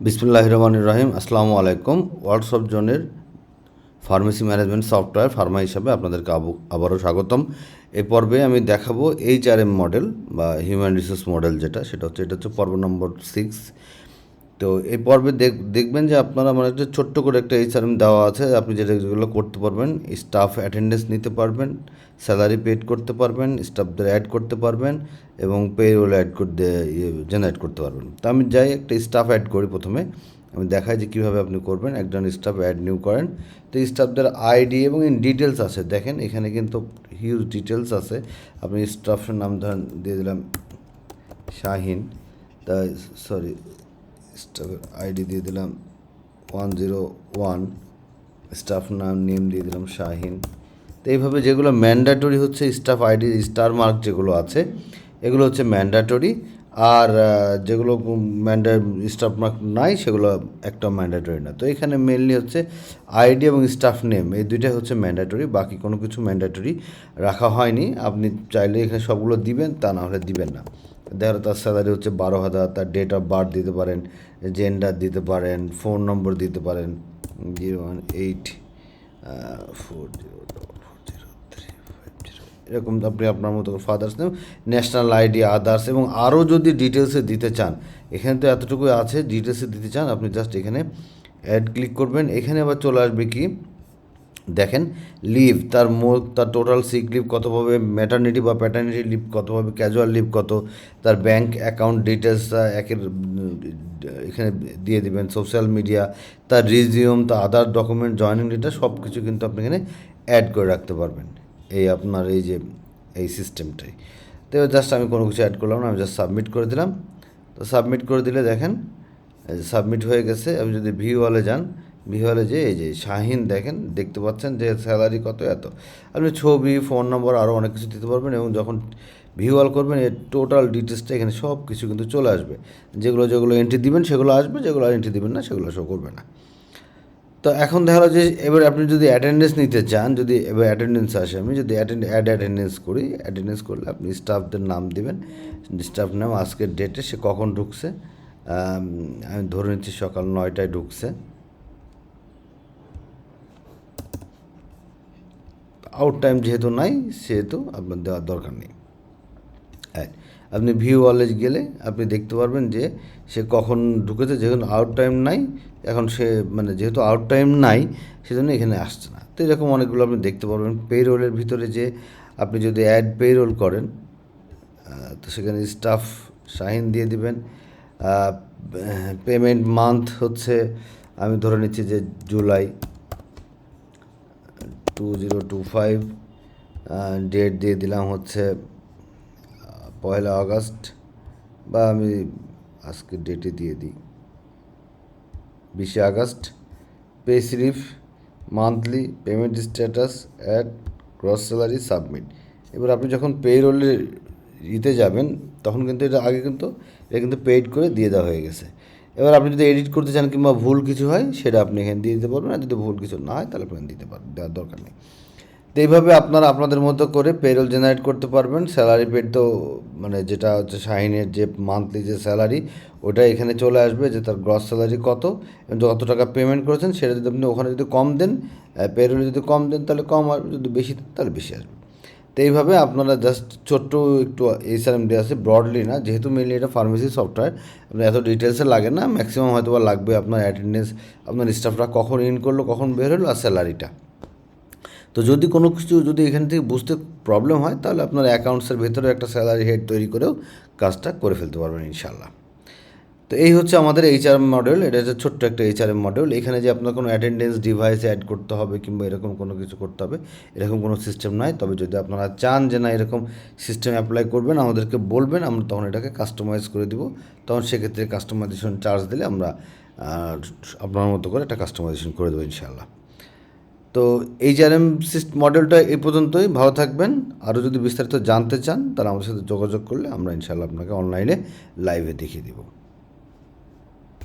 বিসমুল্লাহ রহমান রহিম। আসসালামু আলাইকুম। হোয়াটসঅ্যাপ জোনের ফার্মেসি ম্যানেজমেন্ট সফটওয়্যার ফার্মা হিসাবে আপনাদেরকে আবু- আবারও স্বাগতম। এ পর্বে আমি দেখাবো এইচ আর এম মডেল বা হিউম্যান রিসোর্স মডেল যেটা, সেটা হচ্ছে এটা হচ্ছে পর্ব নম্বর সিক্স তো এই পর্বে দেখ- দেখবেন যে আপনারা মানে একটা ছোট্ট করে একটা এইচআরএম দেওয়া আছে, আপনি যেটা যেগুলো করতে পারবেন স্টাফ অ্যাটেন্ডেন্স নিতে পারবেন স্যালারি পেড করতে পারবেন স্টাফদের অ্যাড করতে পারবেন, এবং পে রোল অ্যাড করতে জেনারেট করতে পারবেন। তো আমি যাই, একটা স্টাফ অ্যাড করি প্রথমে, আমি দেখাই যে কীভাবে আপনি করবেন, একজন স্টাফ অ্যাড নিউ করেন। তো স্টাফদের আইডি এবং ইন ডিটেলস আছে, দেখেন এখানে কিন্তু হিউজ ডিটেলস আছে। আপনি স্টাফের নাম ধরেন, দিয়ে দিলাম, শাহিন তা সরি স্টাফের আইডি দিয়ে দিলাম ওয়ান জিরো ওয়ান, স্টাফ নাম, নেম দিয়ে দিলাম শাহিন। তো এইভাবে যেগুলো ম্যান্ডাটরি হচ্ছে স্টাফ আইডি, স্টার মার্ক যেগুলো আছে, এগুলো হচ্ছে ম্যান্ডাটরি। আর যেগুলো ম্যান্ডা, স্টাফ মার্ক নাই, সেগুলো একটা ম্যান্ডাটরি না। তো এখানে মেনলি হচ্ছে আইডি এবং স্টাফ নেম, এই দুইটাই হচ্ছে ম্যান্ডাটরি। বাকি কোনো কিছু ম্যান্ডাটরি রাখা হয়নি। আপনি চাইলে এখানে সবগুলো দিবেন, তা না হলে দিবেন না। দেখা তার স্যালারি হচ্ছে বারো হাজার, তার ডেট অফ বার্থ দিতে পারেন জেন্ডার দিতে পারেন ফোন নম্বর দিতে পারেন zero one eight four zero এরকম আপনি আপনার মতো father's name national ID others এবং আরও যদি ডিটেলসে দিতে চান, এখানে তো এতটুকু আছে ডিটেলসে দিতে চান, আপনি জাস্ট এখানে অ্যাড ক্লিক করবেন, এখানে আবার চলে আসবে কি? দেখেন লিভ তার মোট তার টোটাল সিক লিভ কত পাবে ম্যাটার্নিটি বা প্যাটার্নিটি লিভ কত পাবে ক্যাজুয়াল লিভ কত, তার ব্যাংক অ্যাকাউন্ট ডিটেলসটা একের এখানে দিয়ে দিবেন সোশ্যাল মিডিয়া তার রিজিউম তার আদার ডকুমেন্ট জয়নিং ডেটা সব কিছু কিন্তু আপনি এখানে অ্যাড করে রাখতে পারবেন। এই আপনার এই যে, এই সিস্টেমটাই তো জাস্ট আমি কোনো কিছু অ্যাড করলাম না, আমি জাস্ট সাবমিট করে দিলাম। তো সাবমিট করে দিলে দেখেন সাবমিট হয়ে গেছে আপনি যদি ভিউ হলে যান হলে যে, এই যে, শাহিন দেখেন, দেখতে পাচ্ছেন যে স্যালারি কত, এত। আপনি ছবি ফোন নম্বর আরও অনেক কিছু দিতে পারবেন এবং যখন ভিউ অল করবেন, এর টোটাল ডিটেলসটা এখানে সব কিছু কিন্তু চলে আসবে। যেগুলো যেগুলো এন্ট্রি দিবেন, সেগুলো আসবে, যেগুলো এন্ট্রি দিবেন না, সেগুলো শো করবে না। তো এখন দেখা গেলো যে, এবার আপনি যদি অ্যাটেন্ডেন্স নিতে চান, যদি এবার অ্যাটেন্ডেন্স আসে, আমি যদি অ্যাটেন্ড অ্যাড অ্যাটেন্ডেন্স করি অ্যাটেন্ডেন্স করলে আপনি স্টাফদের নাম দিবেন স্টাফ নাম, আজকের ডেটে সে কখন ঢুকছে আমি ধরে নিচ্ছি সকাল নয়টায় ঢুকছে। আউট টাইম যেহেতু নাই, সেহেতু আপনার দেওয়ার দরকার নেই। হ্যাঁ আপনি ভিউ ওয়ালেজ গেলে আপনি দেখতে পারবেন যে সে কখন ঢুকেছে, যেহেতু আউট টাইম নাই, এখন সে মানে যেহেতু আউট টাইম নাই, সেজন্য এখানে আসছে না। তো এরকম অনেকগুলো আপনি দেখতে পারবেন। পে রোলের ভিতরে যে আপনি যদি অ্যাড পে রোল করেন তো সেখানে স্টাফ সাইন দিয়ে দিবেন। পেমেন্ট মান্থ হচ্ছে, আমি ধরে নিচ্ছি যে July two zero two five date দিয়ে দিলাম হচ্ছে পয়লা আগস্ট, বা আমি আজকে ডেটে দিয়ে দিই। বিশে August pay slip monthly payment status add cross salary submit এবার আপনি যখন পে রোলে যাবেন, তখন কিন্তু এটা আগে কিন্তু, এটা কিন্তু পেইড করে দিয়ে দেওয়া হয়ে গেছে। এবার আপনি যদি এডিট করতে চান কিংবা ভুল কিছু হয়, সেটা আপনি এখানে দিয়ে দিতে পারবেন। আর যদি ভুল কিছু না হয়, তাহলে আপনি দিতে পারবেন দেওয়ার দরকার নেই। তো এইভাবে আপনারা আপনাদের মতো করে পেরোল জেনারেট করতে পারবেন। স্যালারি পেড তো মানে যেটা হচ্ছে শাহিনের যে মান্থলি যে স্যালারি ওটা এখানে চলে আসবে যে তার গ্রস স্যালারি কত কত টাকা পেমেন্ট করেছেন, সেটা যদি আপনি ওখানে যদি কম দেন পেরোলে যদি কম দেন, তাহলে কম আসবে যদি বেশি দেন, তাহলে বেশি আসবে। তো এইভাবে আপনারা জাস্ট ছোট্ট একটু এইচআরএম দিয়ে আছে ব্রডলি না, যেহেতু মেনলি এটা ফার্মেসি সফটওয়্যার আপনার এত ডিটেলসে লাগে না ম্যাক্সিমাম হয়তো বা লাগবে আপনার অ্যাটেন্ডেন্স আপনার স্টাফরা কখন ইন করল, কখন বের হলো আর স্যালারিটা তো যদি কোনো কিছু যদি এখান থেকে বুঝতে প্রবলেম হয়, তাহলে আপনার অ্যাকাউন্টসের ভেতরে একটা স্যালারি হেড তৈরি করেও কাজটা করে ফেলতে পারবেন ইনশাল্লাহ তো এই হচ্ছে আমাদের এইচআরএম মডেল এটা হচ্ছে ছোট্ট একটা এইচআরএম মডেল এখানে যে আপনার কোনো অ্যাটেন্ডেন্স ডিভাইস অ্যাড করতে হবে কিংবা এরকম কোনো কিছু করতে হবে, এরকম কোনো সিস্টেম নাই। তবে যদি আপনারা চান যে না, এরকম সিস্টেম অ্যাপ্লাই করবেন, আমাদেরকে বলবেন, আমরা তখন এটাকে কাস্টমাইজ করে দিব। তখন সেক্ষেত্রে কাস্টমাইজেশন চার্জ দিলে আমরা আপনার মতো করে একটা কাস্টমাইজেশন করে দেবো ইনশাল্লাহ তো এই জারএম মডেলটা এই পর্যন্তই। ভালো থাকবেন। আরও যদি বিস্তারিত জানতে চান, তাহলে আমাদের সাথে যোগাযোগ করলে আমরা ইনশাল্লাহ আপনাকে অনলাইনে লাইভে দেখিয়ে দেবো।